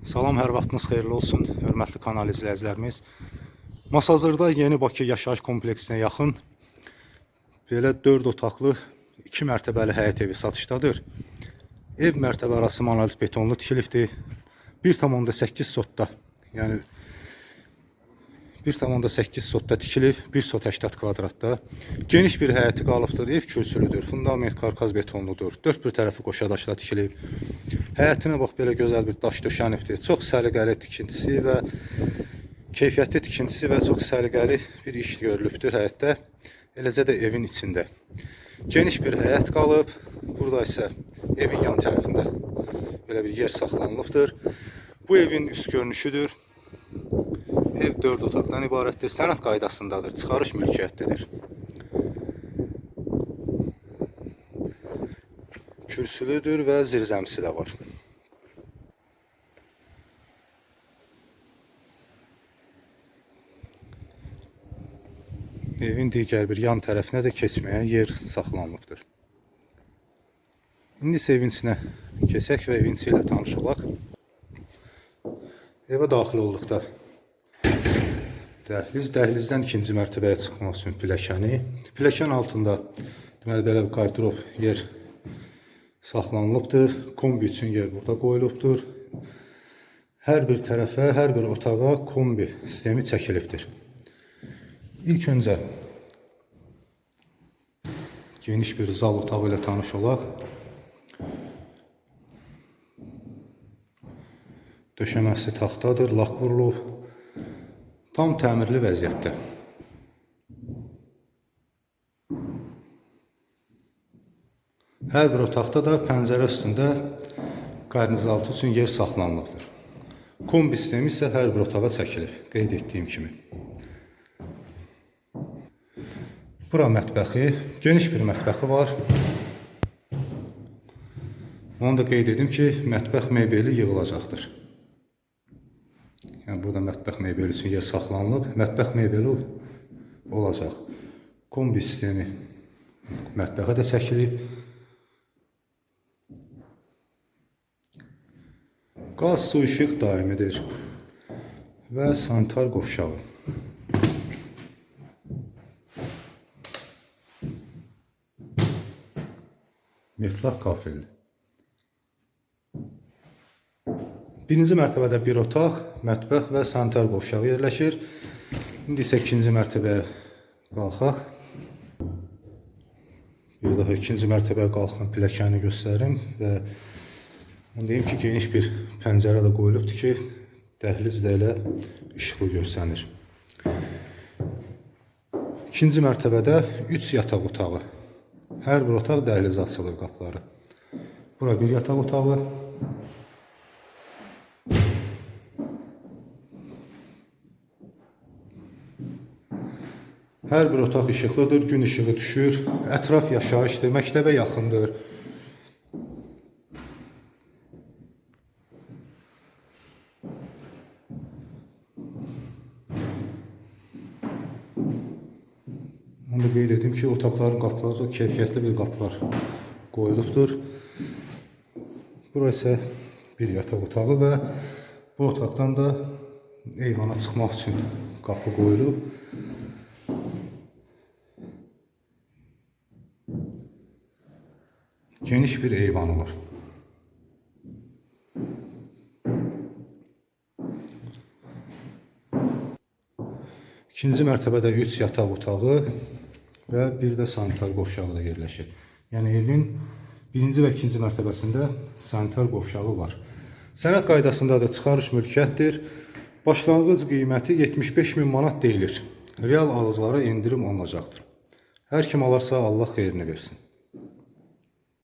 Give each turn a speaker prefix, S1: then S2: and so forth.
S1: Salam, hər vaxtınız xeyirli olsun, hörmətli kanal izləyicilərimiz. Masazırda Yeni Bakı yaşayış kompleksinə yaxın belə 4 otaqlı 2 mərtəbəli həyət evi satışdadır. Ev mərtəbə arası monolit betonlu tikilibdir. 1,8 sotda, yəni 1,8 sotda tikilib, 1 sot 80 kvadratda. Geniş bir həyəti qalıbdır, ev kürsülüdür, fundament karkaz betonludur. Dörd bir tərəfi qoşa daşla tikilib. Həyətinə bax belə gözəl bir daş döşənibdir. Çox səliqəli tikintisi və keyfiyyətli tikintisi və çox səliqəli bir iş görülübdür həyətdə. Eləcə də evin içində. Geniş bir həyət qalıb. Burada isə evin yan tərəfində belə bir yer saxlanılıbdır. Bu evin üst görünüşüdür. Ev 4 otaqdan ibarətdir. Sənəd qaydasındadır. Çıxarış mülkiyyətlidir. Kürsülüdür və zirzəmisi də var. Evin digər bir yan tərəfinə də keçməyə yer saxlanılıbdır. İndi evin içinə keçək və evin içi ilə tanış olaq. Evə daxil olduqda dəhliz, dəhlizdən ikinci mərtəbəyə çıxmaq üçün pilləkəni, pilləkən altında deməli belə bir qardırob yer saxlanılıbdır. Kombi üçün yer burada qoyulubdur. Hər bir tərəfə, hər bir otağa kombi sistemi çəkilibdir. İlk öncə geniş bir zal otağı ilə tanış olaq. Döşəməsi taxtadır, lak vurulub. Tam təmirli vəziyyətdə. Hər bir otaqda da pəncərə üstündə qarnizaltı üçün yer saxlanılıbdır. Kombi sistemi isə hər bir otağa çəkilib, qeyd etdiyim kimi. Bura mətbəxi, geniş bir mətbəxi var. Onu da qeyd edim ki, mətbəx mebeli yığılacaqdır. Yəni burada mətbəx mebeli üçün yer saxlanılıb, mətbəx mebeli olacaq. Kombi sistemi mətbəxə də çəkilib. Qaz, su, işıq daimidir və sanitar qovşağı. Metlaq qafilli. Birinci mərtəbədə bir otaq, mətbəx və sanitar qovşağı yerləşir. İndi isə ikinci mərtəbəyə qalxaq. Bir daha ikinci mərtəbəyə qalxan pilləkəni göstərim və onu deyim ki, geniş bir pəncərə də qoyulubdur ki, dəhliz də elə işıqlı görsənir. İkinci mərtəbədə 3 yataq otağı. Hər bir otaq dəhlizə açılır qapıları. Bura bir yataq otağı. Hər bir otaq işıqlıdır, gün işığı düşür. Ətraf yaşayışdır, məktəbə yaxındır. Onu da qeyd edim ki, otaqların qapıları çox keyfiyyətli bir qapılar qoyulubdur. Bura isə bir yataq otağı və bu otaqdan da eyvana çıxmaq üçün qapı qoyulub. Geniş bir eyvanı var. İkinci mərtəbədə 3 yataq otağı və bir də sanitar qovşağı da yerləşir. Yəni evin birinci və ikinci mərtəbəsində sanitar qovşağı var. Sənəd qaydasındadır, çıxarış mülkiyyətdir. Başlanğıc qiyməti 75 min manat deyilir. Real alıcılara endirim olunacaqdır. Hər kim alarsa Allah xeyrini versin.